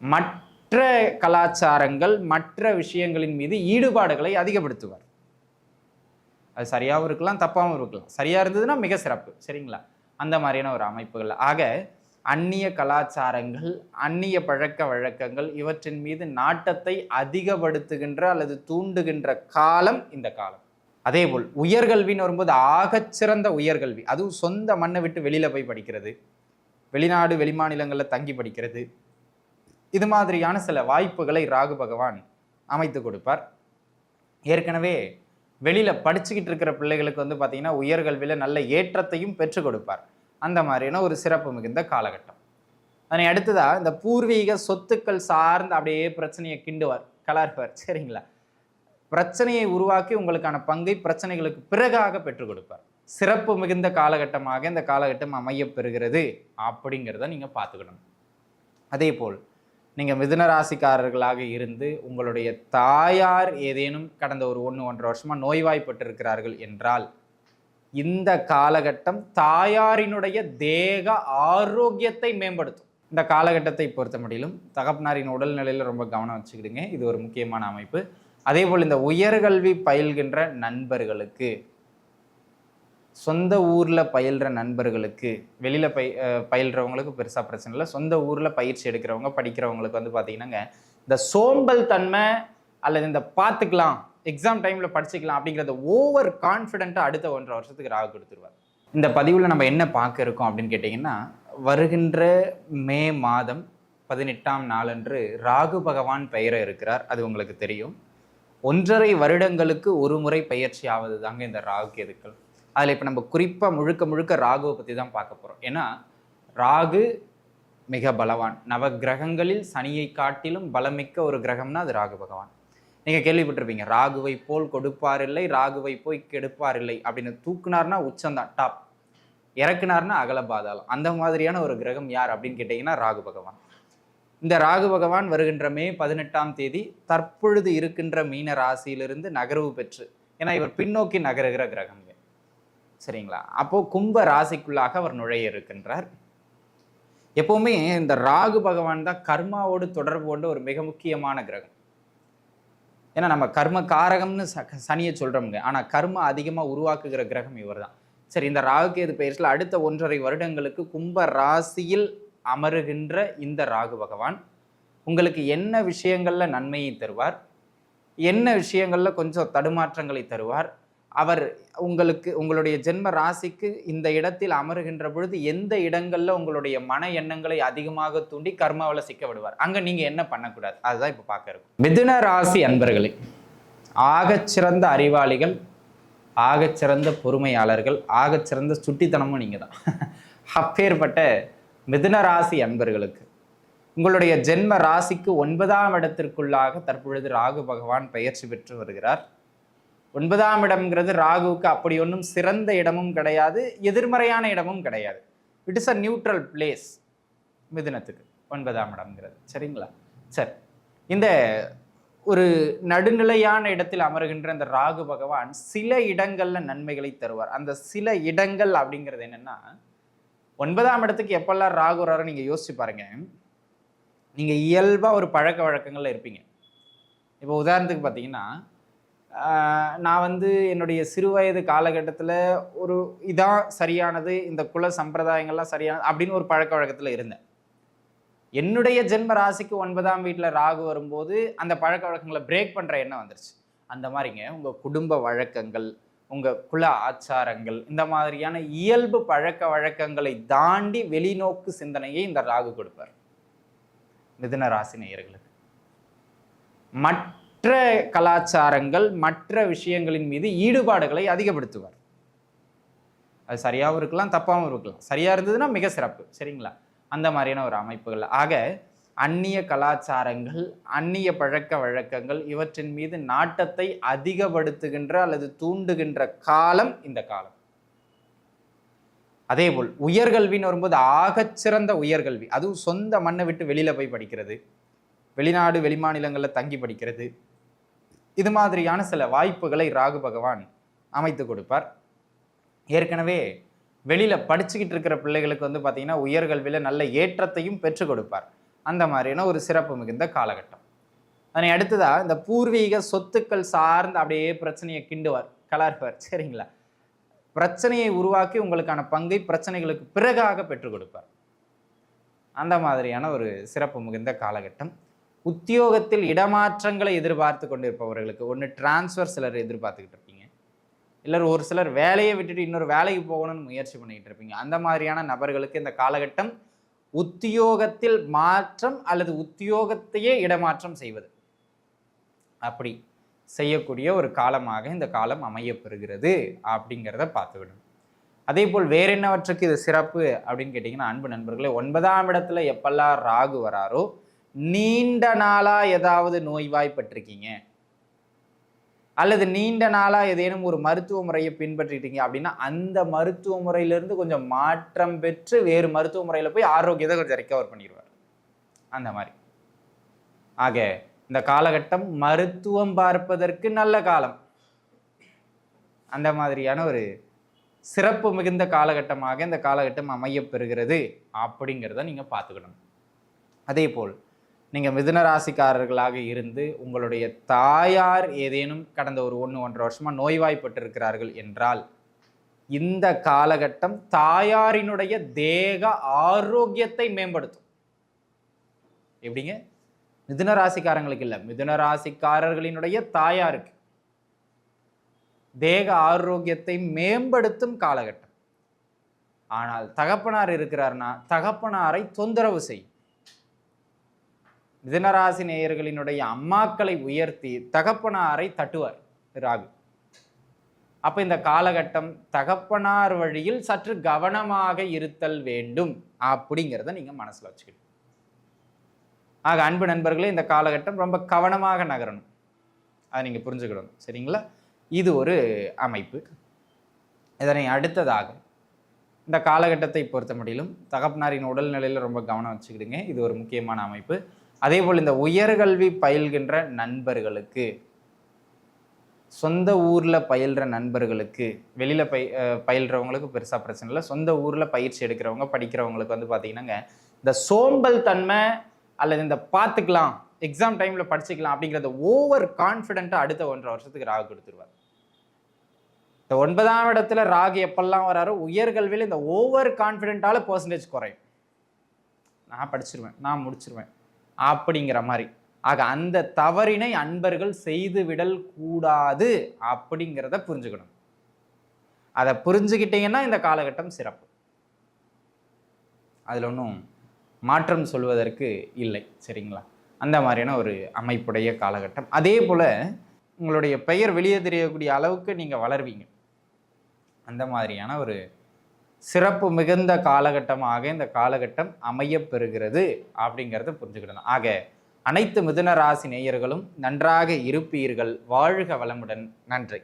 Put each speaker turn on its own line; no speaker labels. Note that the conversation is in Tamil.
மற்ற கலாச்சாரங்கள் மற்ற விஷயங்களின் மீது ஈடுபாடுகளை அதிகப்படுத்துவார். அது சரியாகவும் இருக்கலாம் தப்பாகவும் இருக்கலாம். சரியாக இருந்ததுன்னா மிக சிறப்பு சரிங்களா? அந்த மாதிரியான ஒரு அமைப்புகள். ஆக அந்நிய கலாச்சாரங்கள் அந்நிய பழக்க வழக்கங்கள் இவற்றின் மீது நாட்டத்தை அதிகப்படுத்துகின்ற அல்லது தூண்டுகின்ற காலம் இந்த காலம். அதேபோல் உயர்கல்வின்னு வரும்போது ஆகச்சிறந்த உயர்கல்வி. அதுவும் சொந்த மண்ணை விட்டு வெளியில் போய் படிக்கிறது. வெளிநாடு வெளிமாநிலங்களில் தங்கி படிக்கிறது. இது மாதிரியான சில வாய்ப்புகளை ராகு பகவான் அமைத்து கொடுப்பார். ஏற்கனவே வெளியில் படிச்சுக்கிட்டு இருக்கிற பிள்ளைகளுக்கு வந்து பார்த்திங்கன்னா உயர்கல்வியில் நல்ல ஏற்றத்தையும் பெற்றுக் கொடுப்பார். அந்த மாதிரியான ஒரு சிறப்பு மிகுந்த காலகட்டம். அதனை அடுத்ததாக இந்த பூர்வீக சொத்துக்கள் சார்ந்து அப்படியே பிரச்சனையை கிண்டுவார் கலார்பார் சரிங்களா? பிரச்சனையை உருவாக்கி உங்களுக்கான பங்கை பிரச்சனைகளுக்கு பிறகாக பெற்றுக் கொடுப்பார். சிறப்பு மிகுந்த காலகட்டமாக இந்த காலகட்டம் அமையப்பெறுகிறது அப்படிங்கிறத நீங்கள் பார்த்துக்கணும். அதே போல் நீங்கள் மிதுன ராசிக்காரர்களாக இருந்து உங்களுடைய தாயார் ஏதேனும் கடந்த ஒரு ஒன்று ஒன்றரை வருஷமாக நோய்வாய்ப்பட்டிருக்கிறார்கள் என்றால் இந்த காலகட்டம் தாயாரினுடைய தேக ஆரோக்கியத்தை மேம்படுத்தும். இந்த காலகட்டத்தை பொறுத்த முடியலும் தகப்பனாரின் உடல்நிலையில் ரொம்ப கவனம் வச்சுக்கிடுங்க. இது ஒரு முக்கியமான அமைப்பு. அதே போல் இந்த உயர்கல்வி பயில்கின்ற நண்பர்களுக்கு சொந்த ஊரில் பயில்கிற நண்பர்களுக்கு வெளியில் பய பயில்றவங்களுக்கு பெருசாக பிரச்சனை இல்லை. சொந்த ஊரில் பயிற்சி எடுக்கிறவங்க படிக்கிறவங்களுக்கு வந்து பார்த்தீங்கன்னாங்க இந்த சோம்பல் தன்மை அல்லது இந்த பார்த்துக்கலாம் எக்ஸாம் டைமில் படிச்சுக்கலாம் அப்படிங்கிறத ஓவர் கான்ஃபிடென்ட்டாக அடுத்த ஒன்றரை வருஷத்துக்கு ராகு கொடுத்துருவார். இந்த பதிவில் நம்ம என்ன பார்க்க இருக்கோம் அப்படின்னு கேட்டிங்கன்னா வருகின்ற மே மாதம் பதினெட்டாம் நாளன்று ராகு பகவான் பெயர இருக்கிறார். அது உங்களுக்கு தெரியும். ஒன்றரை வருடங்களுக்கு ஒரு முறை பயிற்சி ஆவது தாங்க இந்த ராகு கேதுக்கள் அதில் இப்போ நம்ம குறிப்பாக முழுக்க முழுக்க ராகுவை பற்றி தான் பார்க்க போகிறோம் ஏன்னா ராகு மிக பலவான். நவ கிரகங்களில் சனியை காட்டிலும் பலமிக்க ஒரு கிரகம்னா அது ராகு பகவான். நீங்கள் கேள்விப்பட்டிருப்பீங்க ராகுவை போல் கொடுப்பார் இல்லை ராகுவை போய் கெடுப்பார் இல்லை அப்படின்னு தூக்குனார்னா உச்சந்தான் டாப் இறக்குனார்னா அகல பாதாளம் அந்த மாதிரியான ஒரு கிரகம் யார் அப்படின்னு கேட்டிங்கன்னா ராகு பகவான். இந்த ராகு பகவான் வருகின்ற மே பதினெட்டாம் தேதி தற்பொழுது இருக்கின்ற மீன ராசியிலிருந்து நகர்வு பெற்று ஏன்னா இவர் பின்னோக்கி நகருகிற கிரகம். சரிங்களா? அப்போ கும்ப ராசிக்குள்ளாக அவர் நுழைய இருக்கின்றார். எப்பவுமே இந்த ராகு பகவான் தான் கர்மாவோடு தொடர்பு கொண்ட ஒரு மிக முக்கியமான கிரகம். ஏன்னா நம்ம கர்ம காரகம்னு ச- சனியை சொல்கிறோம்ங்க ஆனால் கர்ம அதிகமாக உருவாக்குகிற கிரகம் இவர்தான் சரி இந்த ராகு கேது அடுத்த ஒன்றரை வருடங்களுக்கு கும்ப ராசியில் அமருகின்ற இந்த ராகு பகவான் உங்களுக்கு என்ன விஷயங்களில் நன்மையை தருவார்? என்ன விஷயங்களில் கொஞ்சம் தடுமாற்றங்களை தருவார்? அவர் உங்களுக்கு உங்களுடைய ஜென்ம ராசிக்கு இந்த இடத்தில் அமருகின்ற பொழுது எந்த இடங்கள்ல உங்களுடைய மன எண்ணங்களை அதிகமாக தூண்டி கர்மாவில் சிக்க விடுவார்? அங்க நீங்க என்ன பண்ணக்கூடாது? அதுதான் இப்போ பார்க்க இருக்கும். மிதுன ராசி அன்பர்களே ஆகச்சிறந்த அறிவாளிகள் ஆகச்சிறந்த பொறுமையாளர்கள் ஆகச்சிறந்த சுட்டித்தனமும் நீங்கள் தான் அப்பேற்பட்ட மிதுன ராசி அன்பர்களுக்கு உங்களுடைய ஜென்ம ராசிக்கு ஒன்பதாம் இடத்திற்குள்ளாக தற்பொழுது ராகு பகவான் பயிற்சி பெற்று வருகிறார். ஒன்பதாம் இடம்ங்கிறது ராகுவுக்கு அப்படி ஒன்றும் சிறந்த இடமும் கிடையாது எதிர்மறையான இடமும் கிடையாது. It is a neutral place மிதுனத்துக்கு ஒன்பதாம் இடம்ங்கிறது. சரிங்களா? சரி. இந்த ஒரு நடுநிலையான இடத்தில் அமருகின்ற இந்த ராகு பகவான் சில இடங்களில் நன்மைகளை தருவார். அந்த சில இடங்கள் அப்படிங்கிறது என்னென்னா ஒன்பதாம் இடத்துக்கு எப்பெல்லாம் ராகு வராரு நீங்கள் யோசிச்சு பாருங்கள் நீங்கள் இயல்பாக ஒரு பழக்க வழக்கங்களில் இருப்பீங்க. இப்போ உதாரணத்துக்கு பார்த்தீங்கன்னா நான் வந்து என்னுடைய சிறுவயது காலகட்டத்தில் ஒரு இதான் சரியானது இந்த குல சம்பிரதாயங்கள்லாம் சரியானது அப்படின்னு ஒரு பழக்க வழக்கத்தில் இருந்தேன். என்னுடைய ஜென்ம ராசிக்கு ஒன்பதாம் வீட்டில் ராகு வரும்போது அந்த பழக்க வழக்கங்களை பிரேக் பண்ணுற எண்ணம் வந்துருச்சு. அந்த மாதிரிங்க உங்கள் குடும்ப வழக்கங்கள் உங்கள் குல ஆச்சாரங்கள் இந்த மாதிரியான இயல்பு பழக்க வழக்கங்களை தாண்டி வெளிநோக்கு சிந்தனையை இந்த ராகு கொடுப்பார். மிதுன ராசி நேயர்களுக்கு. மற்ற மற்ற கலாச்சாரங்கள் மற்ற விஷயங்களின் மீது ஈடுபாடுகளை அதிகப்படுத்துவார். அது சரியாகவும் இருக்கலாம் தப்பாகவும் இருக்கலாம். சரியாக இருந்ததுன்னா மிக சிறப்பு சரிங்களா? அந்த மாதிரியான ஒரு அமைப்புகள். ஆக அந்நிய கலாச்சாரங்கள் அந்நிய பழக்க வழக்கங்கள் இவற்றின் மீது நாட்டத்தை அதிகப்படுத்துகின்ற அல்லது தூண்டுகின்ற காலம் இந்த காலம். அதேபோல் உயர்கல்வின்னு வரும்போது ஆகச்சிறந்த உயர்கல்வி. அதுவும் சொந்த மண்ணை விட்டு வெளியில் போய் படிக்கிறது. வெளிநாடு வெளிமாநிலங்களில் தங்கி படிக்கிறது. இது மாதிரியான சில வாய்ப்புகளை ராகு பகவான் அமைத்து கொடுப்பார். ஏற்கனவே வெளியில் படிச்சுக்கிட்டு இருக்கிற பிள்ளைகளுக்கு வந்து பார்த்திங்கன்னா உயர்கல்வியில் நல்ல ஏற்றத்தையும் பெற்றுக் கொடுப்பார். அந்த மாதிரியான ஒரு சிறப்பு மிகுந்த காலகட்டம். அதனை அடுத்ததாக இந்த பூர்வீக சொத்துக்கள் சார்ந்து அப்படியே பிரச்சனையை கிண்டுவார் கலர்வார். சரிங்களா? பிரச்சனையை உருவாக்கி உங்களுக்கான பங்கை பிரச்சனைகளுக்கு பிறகாக பெற்றுக் கொடுப்பார். அந்த மாதிரியான ஒரு சிறப்பு மிகுந்த காலகட்டம். உத்தியோகத்தில் இடமாற்றங்களை எதிர்பார்த்து கொண்டிருப்பவர்களுக்கு ஒன்று டிரான்ஸ்ஃபர் சிலர் எதிர்பார்த்துக்கிட்டு இருப்பீங்க. இல்லை ஒரு சிலர் வேலையை விட்டுட்டு இன்னொரு வேலைக்கு போகணும்னு முயற்சி பண்ணிக்கிட்டு இருப்பீங்க. அந்த மாதிரியான நபர்களுக்கு இந்த காலகட்டம் உத்தியோகத்தில் மாற்றம் அல்லது உத்தியோகத்தையே இடமாற்றம் செய்வது. அப்படி செய்யக்கூடிய ஒரு காலமாக இந்த காலம் அமையப்பெறுகிறது அப்படிங்கிறத பார்த்துவிடும் அதே போல் வேற என்னவற்றுக்கு இது சிறப்பு அப்படின்னு கேட்டிங்கன்னா அன்பு நண்பர்களே ஒன்பதாம் இடத்துல எப்பெல்லாம் ராகு வராரோ நீண்ட நாளா ஏதாவது நோய்வாய்ப்பட்டிருக்கீங்க. அல்லது நீண்ட நாளா ஏதேனும் ஒரு மருத்துவ முறையை பின்பற்றிட்டீங்க அப்படின்னா அந்த மருத்துவ முறையிலிருந்து கொஞ்சம் மாற்றம் பெற்று வேறு மருத்துவ முறையில் போய் ஆரோக்கியத்தை கொஞ்சம் ரெக்கவர் பண்ணிடுவார். அந்த மாதிரி. ஆக இந்த காலகட்டம் மருத்துவம் பார்ப்பதற்கு நல்ல காலம். அந்த மாதிரியான ஒரு சிறப்பு மிகுந்த காலகட்டமாக இந்த காலகட்டம் அமையப்பெறுகிறது அப்படிங்கிறத நீங்கள் பார்த்துக்கணும். அதே போல் நீங்கள் மிதுன ராசிக்காரர்களாக இருந்து உங்களுடைய தாயார் ஏதேனும் கடந்த ஒரு ஒன்று ஒன்றரை வருஷமாக நோய்வாய்ப்பட்டிருக்கிறார்கள் என்றால் இந்த காலகட்டம் தாயாரினுடைய தேக ஆரோக்கியத்தை மேம்படுத்தும். எப்படிங்க? மிதுன ராசிக்காரங்களுக்கு இல்லை. மிதுன ராசிக்காரர்களினுடைய தாயாருக்கு தேக ஆரோக்கியத்தை மேம்படுத்தும் காலகட்டம். ஆனால் தகப்பனார் இருக்கிறார்னா தகப்பனாரை தொந்தரவு செய்யும். மிதனராசி நேயர்களினுடைய அம்மாக்களை உயர்த்தி தகப்பனாரை தட்டுவார் ராகு. அப்போ இந்த காலகட்டம் தகப்பனார் வழியில் சற்று கவனமாக இருத்தல் வேண்டும் அப்படிங்கிறத நீங்கள் மனசில் வச்சுக்கணும். ஆக அன்பு நண்பர்களே இந்த காலகட்டம் ரொம்ப கவனமாக நகரணும். அதை நீங்கள் புரிஞ்சுக்கிடணும். சரிங்களா? இது ஒரு அமைப்பு. இதனை அடுத்ததாக இந்த காலகட்டத்தை பொறுத்த முடியலும் தகப்பனாரின் உடல்நிலையில் ரொம்ப கவனம் வச்சுக்கிடுங்க. இது ஒரு முக்கியமான அமைப்பு. அதே போல் இந்த உயர்கல்வி பயில்கின்ற நண்பர்களுக்கு சொந்த ஊரில் பயில்கிற நண்பர்களுக்கு வெளியில் பய பயில்கிறவங்களுக்கு பயில்றவங்களுக்கு பெருசாக பிரச்சனை இல்லை. சொந்த ஊரில் பயிற்சி எடுக்கிறவங்க படிக்கிறவங்களுக்கு வந்து பார்த்தீங்கன்னாங்க இந்த சோம்பல் தன்மை அல்லது இந்த பார்த்துக்கலாம் எக்ஸாம் டைமில் படிச்சுக்கலாம் அப்படிங்கிறத ஓவர் கான்ஃபிடென்ட்டாக அடுத்த ஒன்றரை வருஷத்துக்கு ராகு கொடுத்துருவார். இந்த ஒன்பதாம் இடத்துல ராகு எப்பெல்லாம் வராரோ உயர்கல்வியில் இந்த ஓவர் கான்ஃபிடென்ட்டால் பர்சன்டேஜ் குறையும். நான் படிச்சிருவேன் நான் முடிச்சிருவேன். அப்படிங்கிற மாதிரி. ஆக அந்த தவறினை அன்பர்கள் செய்து விடல் கூடாது அப்படிங்கிறத புரிஞ்சுக்கணும். அதை புரிஞ்சுக்கிட்டீங்கன்னா இந்த காலகட்டம் சிறப்பு. அதில் ஒன்றும் மாற்றம் சொல்வதற்கு இல்லை சரிங்களா? அந்த மாதிரியான ஒரு அமைப்புடைய காலகட்டம். அதே போல் உங்களுடைய பெயர் வெளியே தெரியக்கூடிய அளவுக்கு நீங்கள் வளர்வீங்க. அந்த மாதிரியான ஒரு சிறப்பு மிகுந்த காலகட்டமாக இந்த காலகட்டம் அமையப்பெறுகிறது அப்படிங்கிறத புரிஞ்சுக்கிடணும். ஆக அனைத்து மிதுன ராசி நேயர்களும் நன்றாக இருப்பீர்கள். வாழ்க வளமுடன். நன்றி.